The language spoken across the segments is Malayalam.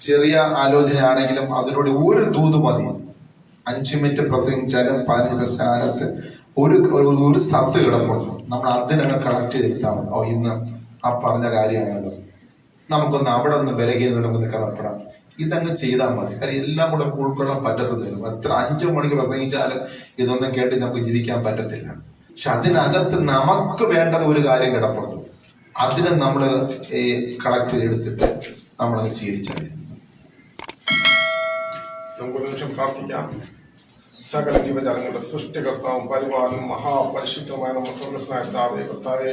ചെറിയ ആലോചനയാണെങ്കിലും അതിലൂടെ ഒരു ദൂത് മതി. അഞ്ച് മിനിറ്റ് പ്രസംഗിച്ചാലും പതിനഞ്ച് സ്ഥാനത്ത് ഒരു ഒരു- സത്ത് കിടപ്പുണ്ട്. നമ്മൾ അതിനൊക്കെ കണക്ട് ചെയ്താൽ മതി. ഓ ഇന്ന് ആ പറഞ്ഞ കാര്യമാണല്ലോ. നമുക്കൊന്ന് അവിടെ ഒന്ന് ബലഹീന നമുക്ക് നിൽക്കാൻ ഇതങ്ങ് ചെയ്താൽ മതി. കാര്യം എല്ലാം കൂടെ നമുക്ക് ഉൾക്കൊള്ളാൻ പറ്റത്തൊന്നുമില്ല. എത്ര അഞ്ചു മണിക്ക് പ്രസംഗിച്ചാലും ഇതൊന്നും കേട്ട് നമുക്ക് ജീവിക്കാൻ പറ്റത്തില്ല. പക്ഷെ അതിനകത്ത് നമുക്ക് വേണ്ടത് ഒരു കാര്യം കിടപ്പുണ്ട്. അതിനെ നമ്മൾ കളക്ട് ചെയ്തെടുത്തിട്ട് എടുത്തിട്ട് സ്വീകരിച്ചാൽ ഒരു നിമിഷം പ്രാർത്ഥിക്കാം. സകല ജീവജാലങ്ങളുടെ സൃഷ്ടികർത്താവും പരിപാലനം മഹാപരിശുദ്ധമായ നമ്മുടെ സ്വർഗസ്നായ താവേ കർത്താവേ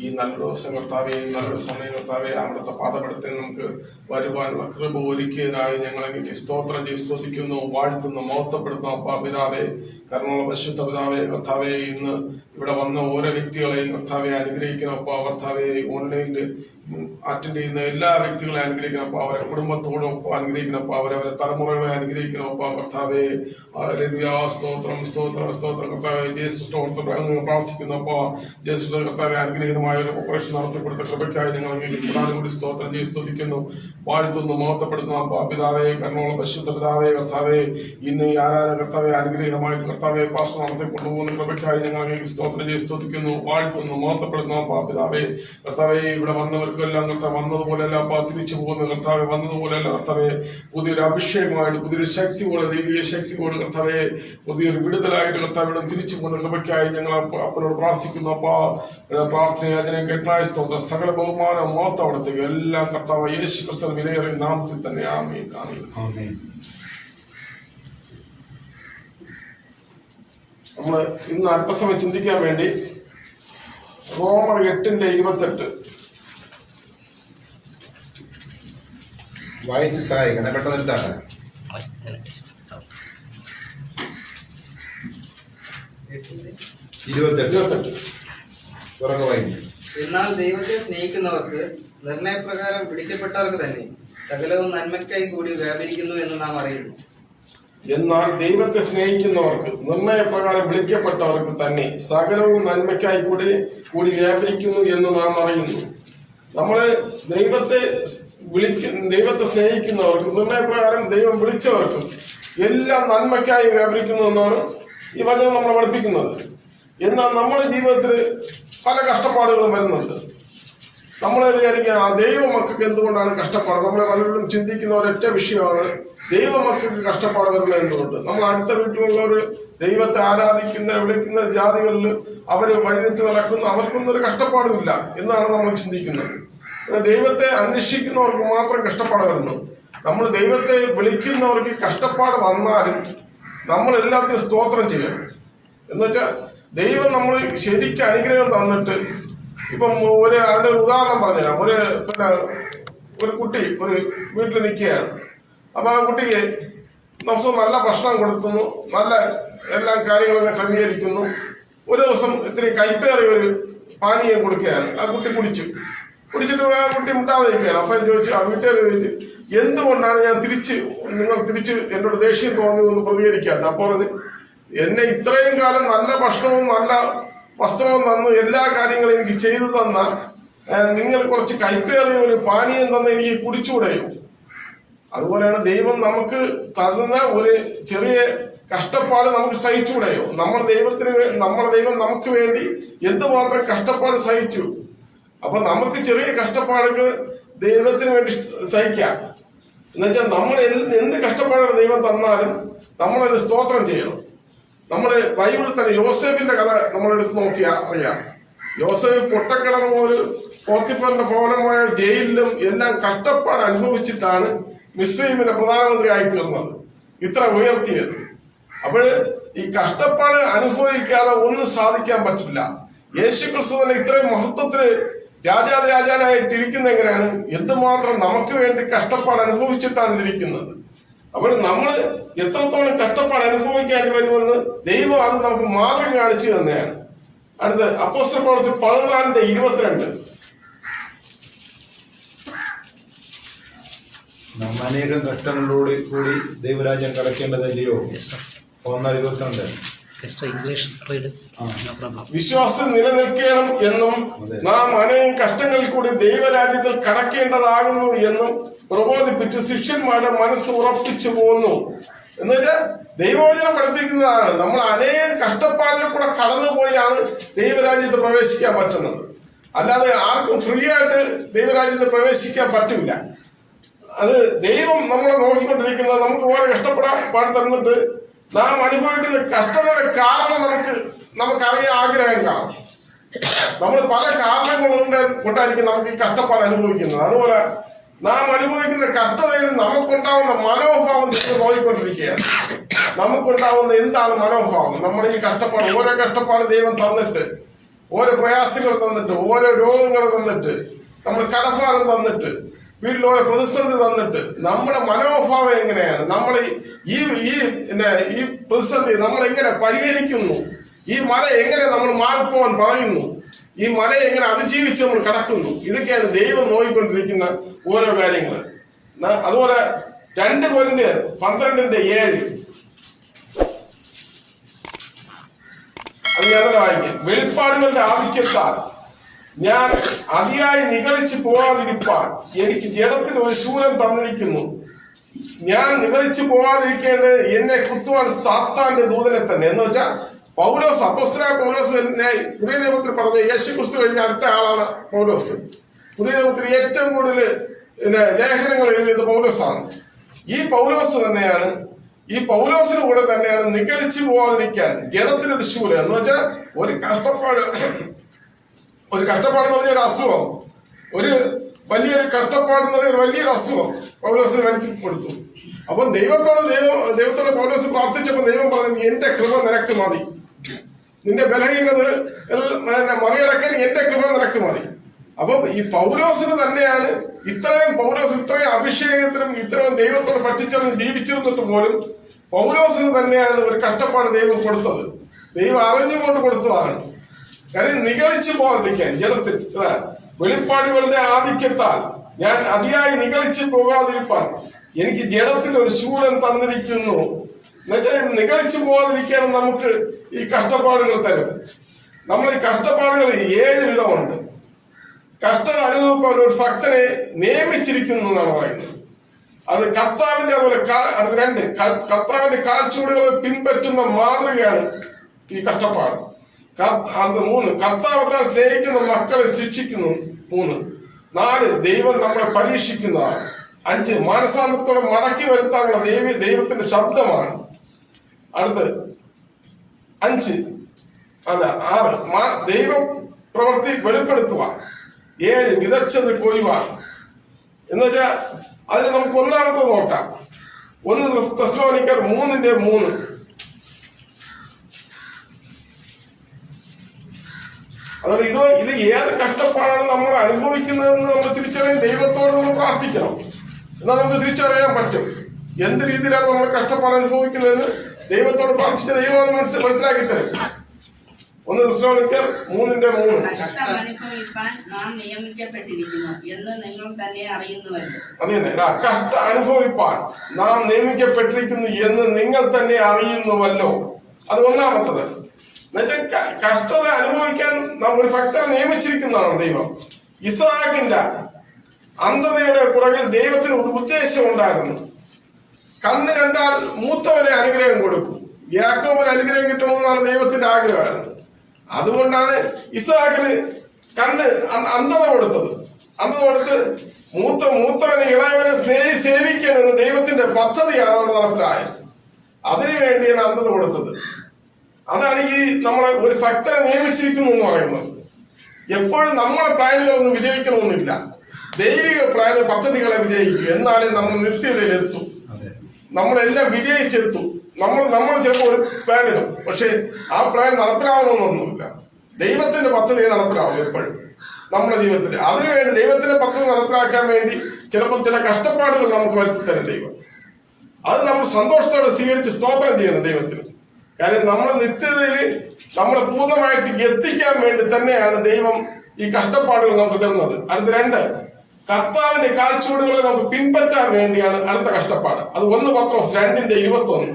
ഈ നല്ലൊരു ദിവസം കർത്താവെ ഈ നല്ലൊരു സമയം കർത്താവെ അവിടുത്തെ പാദമെടുത്ത് നമുക്ക് വരുവാനുള്ള കൃപ ഒരുക്കിയതിനായി ഞങ്ങളെങ്കിൽ സ്തോത്രം ചെയ്ത് സ്തുതിക്കുന്നു വാഴ്ത്തുന്നു മോത്തപ്പെടുത്തുന്നു അപ്പാ പിതാവേ കർമ്മമുള്ള പരിശുദ്ധ പിതാവേ കർത്താവേ ഇന്ന് ഇവിടെ വന്ന ഓരോ വ്യക്തികളെയും കർത്താവെ അനുഗ്രഹിക്കുന്നു. അപ്പാ കർത്താവെ ഓൺലൈനിൽ അറ്റൻഡ് ചെയ്യുന്ന എല്ലാ വ്യക്തികളെ അനുഗ്രഹിക്കണം അപ്പൊ അവരെ കുടുംബത്തോടും ഒപ്പം അനുഗ്രഹിക്കണം അപ്പൊ അവരവരെ തലമുറകളെ അനുഗ്രഹിക്കണം അപ്പൊ കർത്താവെ സ്തോത്രം സ്തോത്രം സ്തോത്രം കർത്താവെ ജേസു സ്തോത്രം അങ്ങ് പ്രാർത്ഥിക്കുന്നു അപ്പൊ ജേസു കർത്താവെ അനുഗ്രഹീതമായ ഒരു ഓപ്പറേഷൻ നടത്തി കൊടുത്ത കൃപയ്ക്കായി ഞങ്ങൾ കൂടി സ്തോത്രം ചെയ്ത് സ്തുതിക്കുന്നു. വാഴ്ത്തുന്നു അപ്പൊ പിതാവെ കർമ്മമുള്ള പരിശുദ്ധ പിതാവെ കർത്താവെ ഇന്ന് ഈ ആരാധന കർത്താവെ അനുഗ്രഹീതമായിട്ട് കർത്താവെ പാസ് നടത്തി കൊണ്ടുപോകുന്ന കൃപയ്ക്കായി ഞങ്ങൾ സ്തോത്രം ചെയ്ത് സ്തുതിക്കുന്നു. വാഴ്ത്തുന്നു അപ്പൊ പിതാവേ കർത്താവെ ഇവിടെ വന്നവർക്കെല്ലാം കർത്താവ് വന്നതുപോലെയല്ല അപ്പാ തിരിച്ചു പോകുന്ന കർത്താവെ വന്നതുപോലെയല്ല കർത്താവെ പുതിയൊരു അഭിഷേകമായിട്ട് പുതിയൊരു ശക്തി പോലെ ദൈവിക ശക്തി പോലെ കർത്താവെ പുതിയൊരു വിടുതലായിട്ട് കർത്താവ് തിരിച്ചു പോകുന്ന കൃപയ്ക്കായി ഞങ്ങൾ അപ്പനോട് പ്രാർത്ഥിക്കുന്നു അപ്പാ. പ്രാർത്ഥന അതിനെ കെട്ടായ സ്തോത്രം സകല ബഹുമാനം മോത്തവിടത്തേക്ക് എല്ലാം കർത്താവ് യേശു ക്രിസ്തു വിലയേറിയ നാമത്തിൽ തന്നെ ആമീൻ ആമേൻ. നമ്മൾ ഇന്ന് അല്പസമയം ചിന്തിക്കാൻ വേണ്ടി റോമർ എട്ടിന്റെ ഇരുപത്തെട്ട്. വായിച്ച് സഹായിക്കണം പെട്ടെന്ന് എടുത്താണ് ഇരുപത്തെട്ട്. ഇരുപത്തെട്ട്. തുറന്ന് വായിക്കും. എന്നാൽ ദൈവത്തെ സ്നേഹിക്കുന്നവർക്ക് നിർണയപ്രകാരം വിളിക്കപ്പെട്ടവർക്ക് തന്നെ സകലവും നന്മയ്ക്കായി കൂടി വ്യാപരിക്കുന്നു എന്ന് നാം അറിയുന്നു. എന്നാൽ ദൈവത്തെ സ്നേഹിക്കുന്നവർക്ക് നിർണയപ്രകാരം വിളിക്കപ്പെട്ടവർക്ക് തന്നെ സകലവും നന്മയ്ക്കായി കൂടി കൂടി വ്യാപരിക്കുന്നു എന്ന് നാം അറിയുന്നു. നമ്മൾ ദൈവത്തെ സ് വിളിക്ക ദൈവത്തെ സ്നേഹിക്കുന്നവർക്കും നിർണയപ്രകാരം ദൈവം വിളിച്ചവർക്കും എല്ലാം നന്മയ്ക്കായി വ്യാപരിക്കുന്നു എന്നാണ് ഈ വചനം നമ്മളെ പഠിപ്പിക്കുന്നത്. എന്നാൽ നമ്മുടെ ജീവിതത്തിൽ പല കഷ്ടപ്പാടുകളും വരുന്നുണ്ട്. നമ്മൾ വിചാരിക്കുക ആ ദൈവ മക്കൾക്ക് എന്തുകൊണ്ടാണ് കഷ്ടപ്പാട്? നമ്മളെ പലരും ചിന്തിക്കുന്ന ഒരൊറ്റ വിഷയമാണ് ദൈവ മക്കൾക്ക് കഷ്ടപ്പാട് വരുന്നത് എന്തുകൊണ്ട് നമ്മൾ അടുത്ത വീട്ടിലുള്ളവർ ദൈവത്തെ ആരാധിക്കുന്ന വിളിക്കുന്ന ജാതികളിൽ അവർ വഴിതെറ്റി നടക്കുന്നു. അവർക്കൊന്നും ഒരു കഷ്ടപ്പാടുമില്ല എന്നാണ് നമ്മൾ ചിന്തിക്കുന്നത്. ദൈവത്തെ അന്വേഷിക്കുന്നവർക്ക് മാത്രം കഷ്ടപ്പാട് വരുന്നു നമ്മൾ ദൈവത്തെ വിളിക്കുന്നവർക്ക് കഷ്ടപ്പാട് വന്നാലും നമ്മൾ എല്ലാത്തിനും സ്തോത്രം ചെയ്യണം എന്നുവെച്ചാൽ ദൈവം നമ്മൾ ശരിക്കും അനുഗ്രഹം തന്നിട്ട് ഇപ്പം ഒരു അതിന്റെ ഒരു ഉദാഹരണം പറഞ്ഞുതരാം. ഒരു പിന്നെ ഒരു കുട്ടി ഒരു വീട്ടിൽ നിൽക്കുകയാണ്. അപ്പൊ ആ കുട്ടിക്ക് ദിവസം നല്ല ഭക്ഷണം കൊടുക്കുന്നു നല്ല എല്ലാ കാര്യങ്ങളൊക്കെ ക്രമീകരിക്കുന്നു. ഒരു ദിവസം ഇത്തിരി കൈപ്പേറിയ ഒരു പാനീയം കൊടുക്കുകയാണ്. ആ കുട്ടി കുടിച്ചു. കുടിച്ചിട്ട് ആ കുട്ടി മുട്ടാതെ നിൽക്കുകയാണ് അപ്പം ചോദിച്ചു ആ വീട്ടുകാർ ചോദിച്ചു എന്തുകൊണ്ടാണ് ഞാൻ തിരിച്ച് നിങ്ങൾ തിരിച്ച് എന്നോട് ദേഷ്യം തോന്നി എന്ന് പ്രതികരിക്കാത്ത? അപ്പോൾ എന്നെ ഇത്രയും കാലം നല്ല ഭക്ഷണവും നല്ല വസ്ത്രവും തന്നു എല്ലാ കാര്യങ്ങളും എനിക്ക് ചെയ്തു തന്ന നിങ്ങൾ കുറച്ച് കൈപ്പേറിയ ഒരു പാനീയം തന്ന എനിക്ക് കുടിച്ചുകൂടെയോ അതുപോലെയാണ് ദൈവം നമുക്ക് തന്ന ഒരു ചെറിയ കഷ്ടപ്പാട് നമുക്ക് സഹിച്ചുകൂടെയോ? നമ്മൾ ദൈവത്തിന് നമ്മൾ ദൈവം നമുക്ക് വേണ്ടി എന്തുമാത്രം കഷ്ടപ്പാട് സഹിച്ചു? അപ്പൊ നമുക്ക് ചെറിയ കഷ്ടപ്പാടുകൾ ദൈവത്തിന് വേണ്ടി സഹിക്കാം. എന്നുവെച്ചാൽ നമ്മൾ എന്ത് കഷ്ടപ്പാടാണ് ദൈവം തന്നാലും നമ്മളൊരു സ്തോത്രം ചെയ്യണം. നമ്മൾ ബൈബിളിൽ തന്നെ യോസേഫിന്റെ കഥ നമ്മളെടുത്ത് നോക്കിയാൽ അറിയാം. യോസഫ് പൊട്ടക്കിണറും ഒരു പോത്തിപ്പറിന്റെ ഭവനമായ ജയിലിലും എല്ലാം കഷ്ടപ്പാട് അനുഭവിച്ചിട്ടാണ് മിസ്ലിമിന്റെ പ്രധാനമന്ത്രി ആയി തീർന്നത്. ഇത്ര ഉയർത്തിയത്. അപ്പോൾ ഈ കഷ്ടപ്പാട് അനുഭവിക്കാതെ ഒന്നും സാധിക്കാൻ പറ്റില്ല. യേശു ക്രിസ്തു തന്നെ ഇത്രയും മഹത്വത്തിൽ രാജാതി രാജാനായിട്ട് ഇരിക്കുന്ന എങ്ങനെയാണ് എന്തുമാത്രം നമുക്ക് വേണ്ടി കഷ്ടപ്പാട് അനുഭവിച്ചിട്ടാണ് ഇതിരിക്കുന്നത്? അപ്പോൾ നമ്മൾ എത്രത്തോളം കഷ്ടപ്പാട് അനുഭവിക്കേണ്ടി വരുമെന്ന് ദൈവം അത് നമുക്ക് മാതൃക കാണിച്ചു തന്നെയാണ്. അടുത്ത് അപ്പോസ്റ്റൽ പ്രവർത്തി പതിനാലിന്റെ ഇരുപത്തിരണ്ട്. നാം അനേകം കഷ്ടങ്ങളിലൂടെ കൂടി ദൈവരാജ്യം കടക്കേണ്ടതല്ലയോ? ഒന്നാം ഇരുപത്തിരണ്ട്. Just English. വിശ്വാസം നിലനിൽക്കണം എന്നും നാം അനേകം കഷ്ടങ്ങളിൽ കൂടി ദൈവരാജ്യത്തിൽ കടക്കേണ്ടതാകുന്നു എന്നും പ്രബോധിപ്പിച്ച് ശിഷ്യന്മാരുടെ മനസ്സ് ഉറപ്പിച്ചു പോന്നു. എന്ന് വെച്ചാൽ ദൈവവചനം പഠിപ്പിക്കുന്നതാണ്. നമ്മൾ അനേകം കഷ്ടപ്പാടിൽ കൂടെ കടന്നുപോയാണ് ദൈവരാജ്യത്ത് പ്രവേശിക്കാൻ പറ്റുന്നത്. അല്ലാതെ ആർക്കും ഫ്രീ ആയിട്ട് ദൈവരാജ്യത്ത് പ്രവേശിക്കാൻ പറ്റില്ല. അത് ദൈവം നമ്മളെ നോക്കിക്കൊണ്ടിരിക്കുന്നത് നമുക്ക് ഓരോ കഷ്ടപ്പെടാൻ പാടി തന്നിട്ട് നാം അനുഭവിക്കുന്ന കഷ്ടതയുടെ കാരണം നമുക്ക് നമുക്കറിയാൻ ആഗ്രഹം കാണും. നമ്മൾ പല കാരണങ്ങൾ കൊണ്ട് കൊണ്ടായിരിക്കും നമുക്ക് ഈ കഷ്ടപ്പാട് അനുഭവിക്കുന്നത്. അതുപോലെ നാം അനുഭവിക്കുന്ന കഷ്ടതയിൽ നമുക്കുണ്ടാവുന്ന മനോഭാവം നിങ്ങൾ നോക്കിക്കൊണ്ടിരിക്കുകയാണ് നമുക്കുണ്ടാവുന്ന എന്താണ് മനോഭാവം? നമ്മുടെ ഈ കഷ്ടപ്പാട് ഓരോ കഷ്ടപ്പാട് ദൈവം തന്നിട്ട് ഓരോ പ്രയാസങ്ങൾ തന്നിട്ട് ഓരോ രോഗങ്ങൾ തന്നിട്ട് നമ്മൾ കടഭാരം തന്നിട്ട് വീട്ടിൽ ഓരോ പ്രതിസന്ധി തന്നിട്ട് നമ്മുടെ മനോഭാവം എങ്ങനെയാണ്? നമ്മൾ ഈ ഈ പിന്നെ ഈ പ്രതിസന്ധി നമ്മൾ എങ്ങനെ പരിഹരിക്കുന്നു? ഈ മല എങ്ങനെ നമ്മൾ മാറിപ്പോവാൻ പറയുന്നു? ഈ മല എങ്ങനെ അതിജീവിച്ച് നമ്മൾ കടക്കുന്നു? ഇതൊക്കെയാണ് ദൈവം നോക്കിക്കൊണ്ടിരിക്കുന്ന ഓരോ കാര്യങ്ങൾ. അതുപോലെ രണ്ട് പൊരിന്തിയർ പന്ത്രണ്ടിന്റെ ഏഴ്. അത് ഞാൻ വായിക്കാം? വെളിപ്പാടുകളുടെ ആധിക്യത്താൽ. ഞാൻ അതിയായി നിഗളിച്ച് പോവാതിരിപ്പാൻ എനിക്ക് ജഡത്തിൽ ഒരു ശൂലം തന്നിരിക്കുന്നു. ഞാൻ നികളിച്ചു പോവാതിരിക്കേണ്ടത് എന്നെ കുത്തുവാൻ സാത്താന്റെ ദൂതനെ തന്നെ. എന്ന് വെച്ചാൽ പൗലോസ് അപ്പോസ്തല പൗലോസ് പുതിയ നിയമത്തിൽ പറഞ്ഞ യേശു ക്രിസ്തു കഴിഞ്ഞ അടുത്ത ആളാണ് പൗലോസ്. പുതിയ നിയമത്തിൽ ഏറ്റവും കൂടുതൽ ലേഖനങ്ങൾ എഴുതിയത് പൗലോസാണ്. ഈ പൗലോസ് തന്നെയാണ് ഈ പൗലോസിന് കൂടെ തന്നെയാണ് നികളിച്ചു പോവാതിരിക്കാൻ ജഡത്തിനൊരു ശൂലം. എന്ന് വെച്ചാൽ ഒരു കഷ്ടപ്പാട്. ഒരു കഷ്ടപ്പാടെന്ന് പറഞ്ഞ ഒരു അസുഖം. ഒരു വലിയൊരു കഷ്ടപ്പാടെന്ന് പറഞ്ഞ ഒരു വലിയൊരു അസുഖം. പൗലോസിന് വരുത്തി കൊടുത്തു. അപ്പം ദൈവത്തോട് ദൈവം ദൈവത്തോട് പൗലോസ് പ്രാർത്ഥിച്ചപ്പോൾ ദൈവം പറഞ്ഞു എന്റെ കൃപ നിനക്ക് മതി. നിന്റെ ബലഹീനത മറികടക്കാൻ എന്റെ കൃപ നിനക്ക് മതി. അപ്പം ഈ പൗലോസിന് തന്നെയാണ് ഇത്രയും പൗലോസ് ഇത്രയും അഭിഷേകത്തിനും ഇത്രയും ദൈവത്തോട് പറ്റിച്ചറിഞ്ഞ് ജീവിച്ചിരുന്നിട്ട് പോലും പൗലോസിന് തന്നെയാണ് ഒരു കഷ്ടപ്പാട് ദൈവം കൊടുത്തത്. ദൈവം അറിഞ്ഞുകൊണ്ട് കൊടുത്തതാണ്. കാര്യം നിഗളിച്ചു പോകാതിരിക്കാൻ ജഡത്തിൽ വെളിപ്പാടുകളുടെ ആധിക്യത്താൽ ഞാൻ അതിയായി നിഗളിച്ചു പോകാതിരിപ്പാൻ എനിക്ക് ജഡത്തിൽ ഒരു ശൂലം തന്നിരിക്കുന്നു. എന്നുവെച്ചാൽ നിഗളിച്ചു പോകാതിരിക്കാൻ നമുക്ക് ഈ കഷ്ടപ്പാടുകൾ തരും. നമ്മൾ ഈ കഷ്ടപ്പാടുകൾ ഏഴ് വിധമുണ്ട്. കഷ്ടത അനുഭവപ്പാൻ ഒരു ഭക്തനെ നിയമിച്ചിരിക്കുന്നു എന്നാണ് പറയുന്നത്. അത് കർത്താവിന്റെ അതുപോലെ അടുത്ത രണ്ട് കർത്താവിന്റെ കാൽച്ചുവടുകളെ പിൻപറ്റുന്ന മാതൃകയാണ് ഈ കഷ്ടപ്പാട്. അത് മൂന്ന്. കർത്താവ് താൻ സ്നേഹിക്കുന്ന മക്കളെ ശിക്ഷിക്കുന്നു. മൂന്ന്. നാല് ദൈവം നമ്മളെ പരീക്ഷിക്കുന്നതാണ്. അഞ്ച് മാനസാന്തത്തോടെ മടക്കി വരുത്താനുള്ള ദൈവ ദൈവത്തിന്റെ ശബ്ദമാണ്. അടുത്ത് അഞ്ച് അല്ല ആറ് മാ- ദൈവ പ്രവൃത്തി വെളിപ്പെടുത്തുക ഏഴ് വിതച്ചത് കൊയ്യുവാൻ. എന്ന് വെച്ചാൽ അതിന് നമുക്ക് ഒന്നാമത്തെ നോക്കാം. ഒന്ന് തെസ്ലോനിക്കർ മൂന്നിന്റെ മൂന്ന്. അതുകൊണ്ട് ഇത് ഇത് ഏത് കഷ്ടപ്പാടാണ് നമ്മൾ അനുഭവിക്കുന്നതെന്ന് നമ്മൾ തിരിച്ചറിയാൻ ദൈവത്തോട് നമ്മൾ പ്രാർത്ഥിക്കണം. എന്നാൽ നമുക്ക് തിരിച്ചറിയാൻ പറ്റും. എന്ത് രീതിയിലാണ് നമ്മൾ കഷ്ടപ്പാട് അനുഭവിക്കുന്നതെന്ന് ദൈവത്തോട് പ്രാർത്ഥിച്ച ദൈവം മനസ്സിൽ മനസ്സിലാക്കി തരും ഒന്ന് തെസ്ലോനിക്കർ മൂന്നിന്റെ മൂന്ന്. അത് കഷ്ട അനുഭവിപ്പാൻ നാം നിയമിക്കപ്പെട്ടിരിക്കുന്നു എന്ന് നിങ്ങൾ തന്നെ അറിയുന്നുവല്ലോ. അത് ഒന്നാമത്തത്. എന്നുവെച്ചാൽ കഷ്ടത അനുഭവിക്കാൻ ഒരു ഭക്തനെ നിയമിച്ചിരിക്കുന്നതാണ് ദൈവം. ഇസാക്കിന്റെ അന്ധതയുടെ പുറകിൽ ദൈവത്തിന് ഒരു ഉദ്ദേശം ഉണ്ടായിരുന്നു. കണ്ണ് കണ്ടാൽ മൂത്തവനെ അനുഗ്രഹം കൊടുക്കും. യാക്കോബിന് അനുഗ്രഹം കിട്ടണമെന്നാണ് ദൈവത്തിന്റെ ആഗ്രഹം അതുകൊണ്ടാണ് ഇസാക്കിന് കണ്ണ് അന്ധത കൊടുത്തത്. അന്ധത കൊടുത്ത് മൂത്ത മൂത്തവനെ ഇളയവനെ സ്നേഹി സേവിക്കണമെന്ന് ദൈവത്തിന്റെ പദ്ധതിയാണ് അവിടെ നടപ്പിലായത്. അതിനു വേണ്ടിയാണ് അന്ധത കൊടുത്തത്. അതാണ് ഈ നമ്മളെ ഒരു ഭക്തനെ നിയമിച്ചിരിക്കുന്നു എന്ന് പറയുന്നത്. എപ്പോഴും നമ്മളെ പ്ലാനുകളൊന്നും വിജയിക്കണമെന്നില്ല. ദൈവിക പ്ലാന് പദ്ധതികളെ വിജയിക്കും എന്നാലേ നമ്മൾ നിത്യതയിലെത്തും. നമ്മളെല്ലാം വിജയിച്ചെത്തും. നമ്മൾ നമ്മൾ ചിലപ്പോൾ ഒരു പ്ലാൻ ഇടും. പക്ഷേ ആ പ്ലാൻ നടപ്പിലാവണമെന്നൊന്നുമില്ല. ദൈവത്തിന്റെ പദ്ധതി നടപ്പിലാവും എപ്പോഴും. നമ്മുടെ ജീവിതത്തിൽ അതിനുവേണ്ടി ദൈവത്തിന്റെ പദ്ധതി നടപ്പിലാക്കാൻ വേണ്ടി ചിലപ്പോൾ ചില കഷ്ടപ്പാടുകൾ നമുക്ക് വരുത്തി തരും ദൈവം. അത് നമ്മൾ സന്തോഷത്തോടെ സ്വീകരിച്ച് സ്തോത്രം ചെയ്യണം ദൈവത്തിന്. കാര്യം നമ്മൾ നിത്യതയിൽ നമ്മളെ പൂർണമായിട്ട് എത്തിക്കാൻ വേണ്ടി തന്നെയാണ് ദൈവം ഈ കഷ്ടപ്പാടുകൾ നമുക്ക് തരുന്നത്. അടുത്ത രണ്ട് കർത്താവിന്റെ കാൽച്ചുവടുകളെ നമുക്ക് പിൻപറ്റാൻ വേണ്ടിയാണ് അടുത്ത കഷ്ടപ്പാട്. അത് ഒന്ന് പത്രോസ് രണ്ടിന്റെ ഇരുപത്തി ഒന്ന്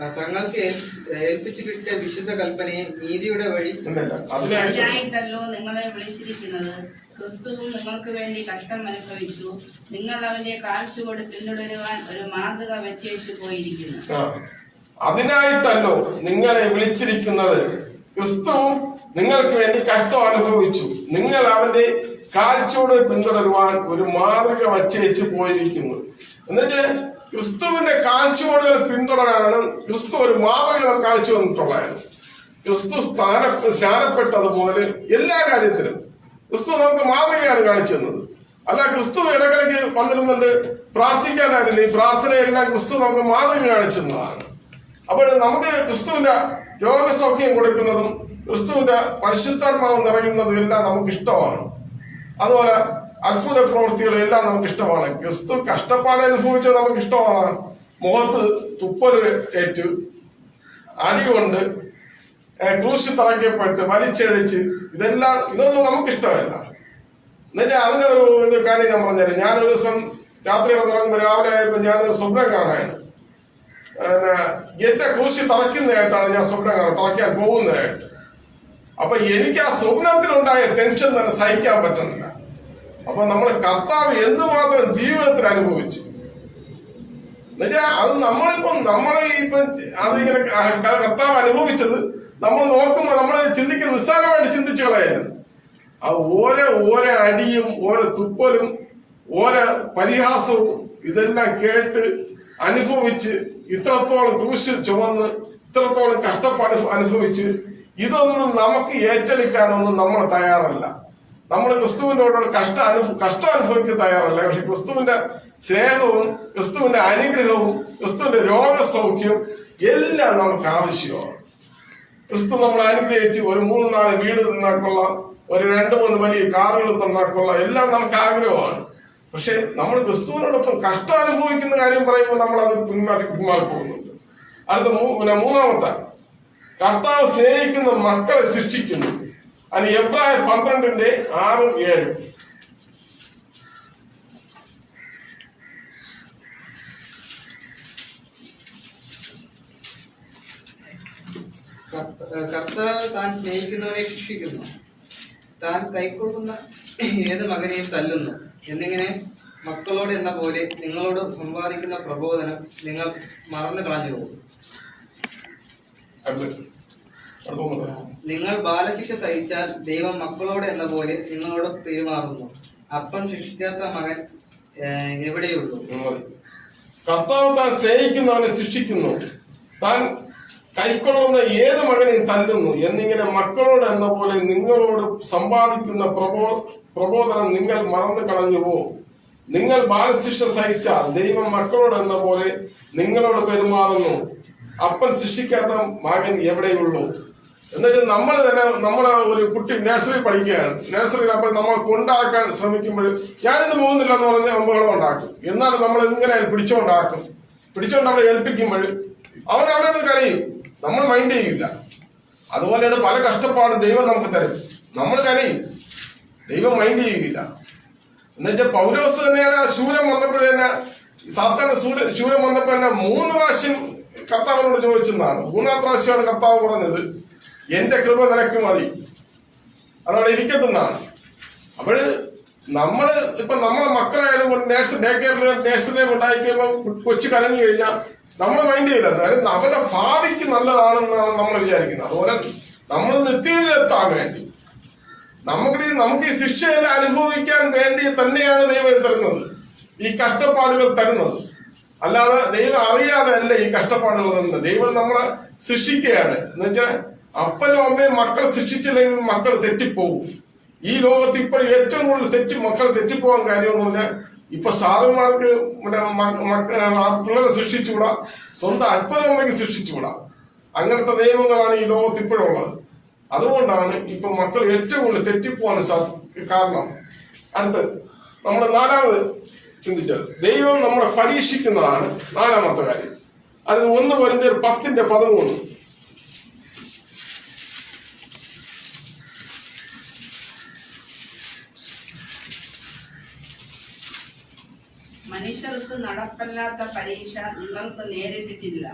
തങ്ങൾക്ക് ഏൽ- ഏൽപ്പിച്ചു കിട്ടിയ വിശുദ്ധ കൽപ്പനയെ നീതിയുടെ വഴി ഉണ്ടല്ല. അതിനായിട്ട് നിങ്ങളെ വിളിച്ചിരിക്കുന്നത്. ക്രിസ്തുവും നിങ്ങൾക്ക് വേണ്ടി കഷ്ടം അനുഭവിച്ചു. നിങ്ങൾ അവന്റെ കാൽച്ചുവട് പിന്തുടരുവാൻ ഒരു മാതൃക വെച്ചേച്ചു പോയിരിക്കുന്നു. അതിനായിട്ടല്ലോ നിങ്ങളെ വിളിച്ചിരിക്കുന്നത്. ക്രിസ്തുവും നിങ്ങൾക്ക് വേണ്ടി കഷ്ടം അനുഭവിച്ചു. നിങ്ങൾ അവന്റെ കാഴ്ചയോട് പിന്തുടരുവാൻ ഒരു മാതൃക വച്ചേച്ച് പോയിരിക്കുന്നു. എന്നിട്ട് ക്രിസ്തുവിന്റെ കാഴ്ചപ്പാടുകളെ പിന്തുടരാനാണ് ക്രിസ്തു ഒരു മാതൃക കാണിച്ചു തന്നിട്ടുള്ളതാണ് ക്രിസ്തു സ്ഥാന സ്നാനപ്പെട്ടത് മുതൽ എല്ലാ കാര്യത്തിലും ക്രിസ്തു നമുക്ക് മാതൃകയാണ് കാണിച്ചു തന്നത്. അല്ല ക്രിസ്തു ഇടക്കിടയ്ക്ക് വന്നിരുന്നുണ്ട് പ്രാർത്ഥിക്കാനായിട്ടില്ല ഈ പ്രാർത്ഥനയെല്ലാം ക്രിസ്തു നമുക്ക് മാതൃക കാണിച്ചു തന്നതാണ്. അപ്പോൾ നമുക്ക് ക്രിസ്തുവിന്റെ രോഗസൗഖ്യം കൊടുക്കുന്നതും ക്രിസ്തുവിന്റെ പരിശുദ്ധാത്മാവ് നിറയുന്നതും എല്ലാം നമുക്ക് ഇഷ്ടമാണ്. അതുപോലെ അത്ഭുത പ്രവൃത്തികളെല്ലാം നമുക്ക് ഇഷ്ടമാണ് ക്രിസ്തു കഷ്ടപ്പാട് അനുഭവിച്ചത് നമുക്ക് ഇഷ്ടമാണ് മുഖത്ത് തുപ്പൽ ഏറ്റു. അടികൊണ്ട് ക്രൂശ് തറയ്ക്കപ്പെട്ട് വലിച്ചഴിച്ച് ഇതെല്ലാം ഇതൊന്നും നമുക്ക് ഇഷ്ടമല്ല എന്നുവെച്ചാൽ അതിനൊരു ഇത് കാര്യം ഞാൻ പറഞ്ഞുതരാം. ഞാനൊരു ദിവസം രാത്രി തുടങ്ങുമ്പോൾ രാവിലെ ആയപ്പോൾ ഞാനൊരു സ്വപ്നം കാണാൻ എന്റെ ക്രൂശി തറയ്ക്കുന്നതായിട്ടാണ് ഞാൻ സ്വപ്നം കാണുന്നത് തറയ്ക്കാൻ പോകുന്നതായിട്ട്. അപ്പൊ എനിക്ക് ആ സ്വപ്നത്തിലുണ്ടായ ടെൻഷൻ തന്നെ സഹിക്കാൻ പറ്റുന്നില്ല. അപ്പൊ നമ്മൾ കർത്താവ് എന്തുമാത്രം ജീവിതത്തിൽ അനുഭവിച്ചു? എന്നുവെച്ചാൽ അത് നമ്മളിപ്പം നമ്മളെ ഇപ്പം അതിങ്ങനെ കർത്താവ് അനുഭവിച്ചത് നമ്മൾ നോക്കുമ്പോൾ നമ്മൾ ചിന്തിക്കുന്ന നിസ്സാരമായിട്ട് ചിന്തിച്ചു കളയരുത്. ആ ഓരോ ഓരോ അടിയും ഓരോ തുപ്പലും ഓരോ പരിഹാസവും ഇതെല്ലാം കേട്ട് അനുഭവിച്ച് ഇത്രത്തോളം ക്രൂശിൽ ചുമന്ന് ഇത്രത്തോളം കഷ്ടപ്പാട് അനുഭവിച്ച് ഇതൊന്നും നമുക്ക് ഏറ്റെടുക്കാനൊന്നും നമ്മൾ തയ്യാറല്ല. നമ്മൾ ക്രിസ്തുവിന്റെ കൂടെ കഷ്ട അനുഭവ കഷ്ടം അനുഭവിക്കാൻ തയ്യാറല്ല. പക്ഷെ ക്രിസ്തുവിന്റെ സ്നേഹവും ക്രിസ്തുവിന്റെ അനുഗ്രഹവും ക്രിസ്തുവിന്റെ രോഗസൗഖ്യവും എല്ലാം നമുക്ക് ആവശ്യമാണ്. ക്രിസ്തു നമ്മൾ അനുഗ്രഹിച്ച് ഒരു മൂന്ന് നാല് വീട് തന്നാക്കുള്ള ഒരു രണ്ട് മൂന്ന് വലിയ കാറുകൾ തന്നാക്കുള്ള എല്ലാം നമുക്ക് ആഗ്രഹമാണ്. പക്ഷെ നമ്മൾ ക്രിസ്തുവിനോടൊപ്പം കഷ്ടം അനുഭവിക്കുന്ന കാര്യം പറയുമ്പോൾ നമ്മൾ അത് പിന്മാറി പിന്മാറി പോകുന്നുണ്ട്. അടുത്ത പിന്നെ മൂന്നാമത്തെ. കർത്താവ് സ്നേഹിക്കുന്ന മക്കളെ ശിക്ഷിക്കുന്നു. അതിന് എബ്രായ പന്ത്രണ്ടിന്റെ ആറും ഏഴും. കർത്താവ് താൻ സ്നേഹിക്കുന്നവരെ ശിക്ഷിക്കുന്നു. താൻ കൈക്കൊള്ളുന്ന ഏത് മകനെയും തല്ലുന്നു. എന്നിങ്ങനെ മക്കളോട് എന്ന പോലെ നിങ്ങളോട് സംവാദിക്കുന്ന പ്രബോധനം നിങ്ങൾ മറന്നു കളഞ്ഞു പോകും. നിങ്ങൾ ബാലശിക്ഷ സഹിച്ചാൽ ദൈവം മക്കളോട് എന്ന പോലെ നിങ്ങളോട് പെരുമാറുന്നു. അപ്പം ശിക്ഷിക്കാത്ത മകൻ എവിടെയുള്ളൂ. കർത്താവ് താൻ സ്നേഹിക്കുന്നവനെ ശിക്ഷിക്കുന്നു. താൻ കൈക്കൊള്ളുന്ന ഏത് മകനെയും തല്ലുന്നു. എന്നിങ്ങനെ മക്കളോട് എന്ന പോലെ നിങ്ങളോട് സമ്പാദിക്കുന്ന പ്രബോ പ്രബോധനം നിങ്ങൾ മറന്നു കളഞ്ഞുവോ നിങ്ങൾ ബാലശിക്ഷ സഹിച്ചാൽ ദൈവം മക്കളോട് എന്ന പോലെ നിങ്ങളോട് പെരുമാറുന്നു. അപ്പൻ ശിക്ഷിക്കാത്ത മകൻ എവിടെയുള്ളൂ? എന്നുവെച്ചാൽ നമ്മൾ തന്നെ നമ്മളെ ഒരു കുട്ടി നഴ്സറി പഠിക്കുകയാണ്. നഴ്സറിയിൽ അപ്പോൾ നമ്മൾ കൊണ്ടാക്കാൻ ശ്രമിക്കുമ്പോൾ ഞാനിന്ന് പോകുന്നില്ല എന്ന് പറഞ്ഞ് അമ്പകളും ഉണ്ടാക്കും എന്നാലും നമ്മൾ ഇങ്ങനെ പിടിച്ചുകൊണ്ടാക്കും. പിടിച്ചുകൊണ്ട് അവളെ ഏൽപ്പിക്കുമ്പോൾ അവൻ അവിടെ നിന്ന് കരയും. നമ്മൾ മൈൻഡ് ചെയ്യില്ല. അതുപോലെയാണ് പല കഷ്ടപ്പാടും ദൈവം നമുക്ക് തരും. നമ്മൾ കരയും. ദൈവം മൈൻഡ് ചെയ്യില്ല. എന്നുവെച്ചാൽ പൗരോസ് തന്നെയാണ് ആ ശൂരം വന്നപ്പോൾ തന്നെ സാത്താന്റെ സൂര്യ ശൂരം വന്നപ്പോൾ തന്നെ മൂന്ന് പ്രാവശ്യം കർത്താവിനോട് ചോദിച്ചതാണ് മൂന്നാം പ്രാവശ്യമാണ് കർത്താവ് പറഞ്ഞത്. എന്റെ കൃപ നിനക്ക് മതി. അതവിടെ ഇരിക്കട്ടെന്നാണ്. അപ്പോൾ നമ്മൾ ഇപ്പൊ നമ്മളെ മക്കളായാലും നേഴ്സ് ഡേ കെയറിൽ നേഴ്സിനെ കൊണ്ടായി കഴിയുമ്പോൾ കൊച്ചു കലഞ്ഞു കഴിഞ്ഞാൽ നമ്മൾ മൈൻഡ് ചെയ്യില്ല. അതായത് അവരുടെ ഭാവിക്ക് നല്ലതാണെന്നാണ് നമ്മൾ വിചാരിക്കുന്നത്. അതുപോലെ നമ്മൾ നിത്യയിലെത്താൻ വേണ്ടി. നമുക്ക് നമുക്ക് ഈ ശിക്ഷയെല്ലാം അനുഭവിക്കാൻ വേണ്ടി തന്നെയാണ് ദൈവം തരുന്നത്. ഈ കഷ്ടപ്പാടുകൾ തരുന്നത്. അല്ലാതെ ദൈവം അറിയാതെ അല്ല ഈ കഷ്ടപ്പാടുകൾ തരുന്നത്. ദൈവം നമ്മളെ ശിക്ഷിക്കുകയാണ്. എന്ന് വെച്ചാൽ അപ്പനും അമ്മയും മക്കളെ ശിക്ഷിച്ചില്ലെങ്കിൽ മക്കൾ തെറ്റിപ്പോകും ഈ ലോകത്ത് ഇപ്പോൾ ഏറ്റവും കൂടുതൽ തെറ്റി മക്കൾ തെറ്റിപ്പോകാൻ കാര്യമെന്ന് പറഞ്ഞാൽ ഇപ്പൊ സാറുമാർക്ക് പിള്ളേരെ ശിക്ഷിച്ചുകൂടാ സ്വന്തം അപ്പനും അമ്മയ്ക്ക് ശിക്ഷിച്ചുകൂടാ. അങ്ങനത്തെ നിയമങ്ങളാണ് ഈ ലോകത്ത് ഇപ്പോഴുള്ളത് അതുകൊണ്ടാണ് ഇപ്പൊ മക്കൾ ഏറ്റവും കൂടുതൽ തെറ്റിപ്പോവാൻ കാരണം. അടുത്ത് നമ്മുടെ നാലാമത് ചിന്തിച്ചത് ദൈവം നമ്മളെ പരീക്ഷിക്കുന്നതാണ് നാലാമത്തെ കാര്യം. അടുത്ത് ഒന്ന് വരുന്ന പത്തിന്റെ പതിമൂന്ന്. നടപ്പല്ലാത്ത പരീക്ഷ നിങ്ങൾക്ക് നേരിട്ടിട്ടില്ല.